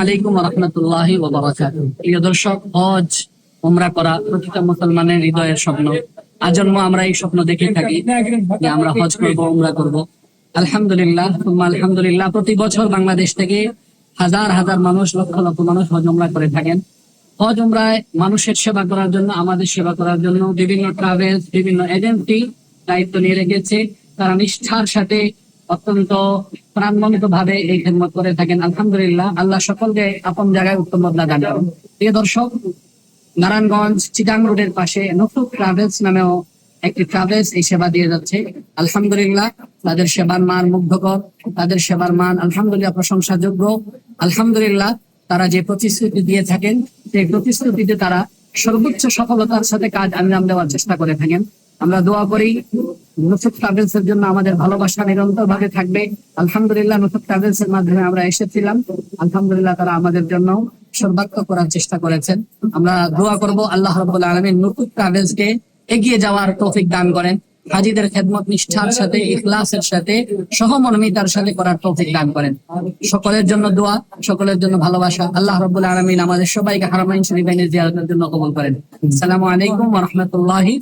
আলাইকুম রহমতুল্লাহ প্রিয় দর্শক, হজ, উমরা করা প্রতিটা মুসলমানের হৃদয়ের স্বপ্ন। আজন্ম আমরা এই স্বপ্ন দেখে থাকি যে আমরা হজ করব, উমরা করব। আলহামদুলিল্লাহ আলহামদুলিল্লাহ, প্রতি বছর বাংলাদেশ থেকে হাজার হাজার মানুষ, লক্ষ লক্ষ মানুষ হজ, উমরা করে থাকেন। হজ, উমরায় মানুষের সেবা করার জন্য, আমাদের সেবা করার জন্য বিভিন্ন ট্রাভেলস, বিভিন্ন এজেন্সি দায়িত্ব নিয়ে রেখেছে। তারা নিষ্ঠার সাথে অত্যন্ত প্রাণবন্ত ভাবে এই খেদমত করে থাকেন। আলহামদুলিল্লাহ, আল্লাহ সকলকে আপন জায়গায় উত্তম বদলা দান করুন। প্রিয় দর্শক, নারায়ণগঞ্জ চিটাং রোডের পাশে নতুন ট্রাভেলস নামেও একটি ট্রাভেলস এই সেবা দিয়ে যাচ্ছে। আলহামদুলিল্লাহ, তাদের সেবার মান মুগ্ধকর, তাদের সেবার মান আলহামদুলিল্লাহ প্রশংসাযোগ্য। আলহামদুলিল্লাহ, তারা যে প্রতিশ্রুতি দিয়ে থাকেন, সেই প্রতিশ্রুতিতে তারা সর্বোচ্চ সফলতার সাথে কাজ আঞ্জাম দেওয়ার চেষ্টা করে থাকেন। আমরা দোয়া করি নুসুক ট্রাভেলস এর জন্য আমাদের ভালোবাসা নিরন্তর ভাবে থাকবে। আলহামদুলিল্লাহ নুসুক ট্রাভেলস এর মাধ্যমে আমরা এসেছিলাম। আলহামদুলিল্লাহ, তারা আমাদের জন্য সর্বাত্মক করার চেষ্টা করেছেন। আমরা দোয়া করব আল্লাহ রব্বুল আলমীর নুসুক ট্রাভেলস কে এগিয়ে যাওয়ার তৌফিক দান করেন। হাজিদের খেদমত নিষ্ঠার সাথে, ইখলাসের সাথে, সহমর্মিতার সাথে করার তৌফিক দান করেন। সকলের জন্য দোয়া, সকলের জন্য ভালোবাসা। আল্লাহ রব্বুল আলমিন আমাদের সবাইকে হারামাইন শরীফাইনের জিয়ারতের জন্য কবুল করেন। আসসালামু আলাইকুম রাহমাতুল্লাহি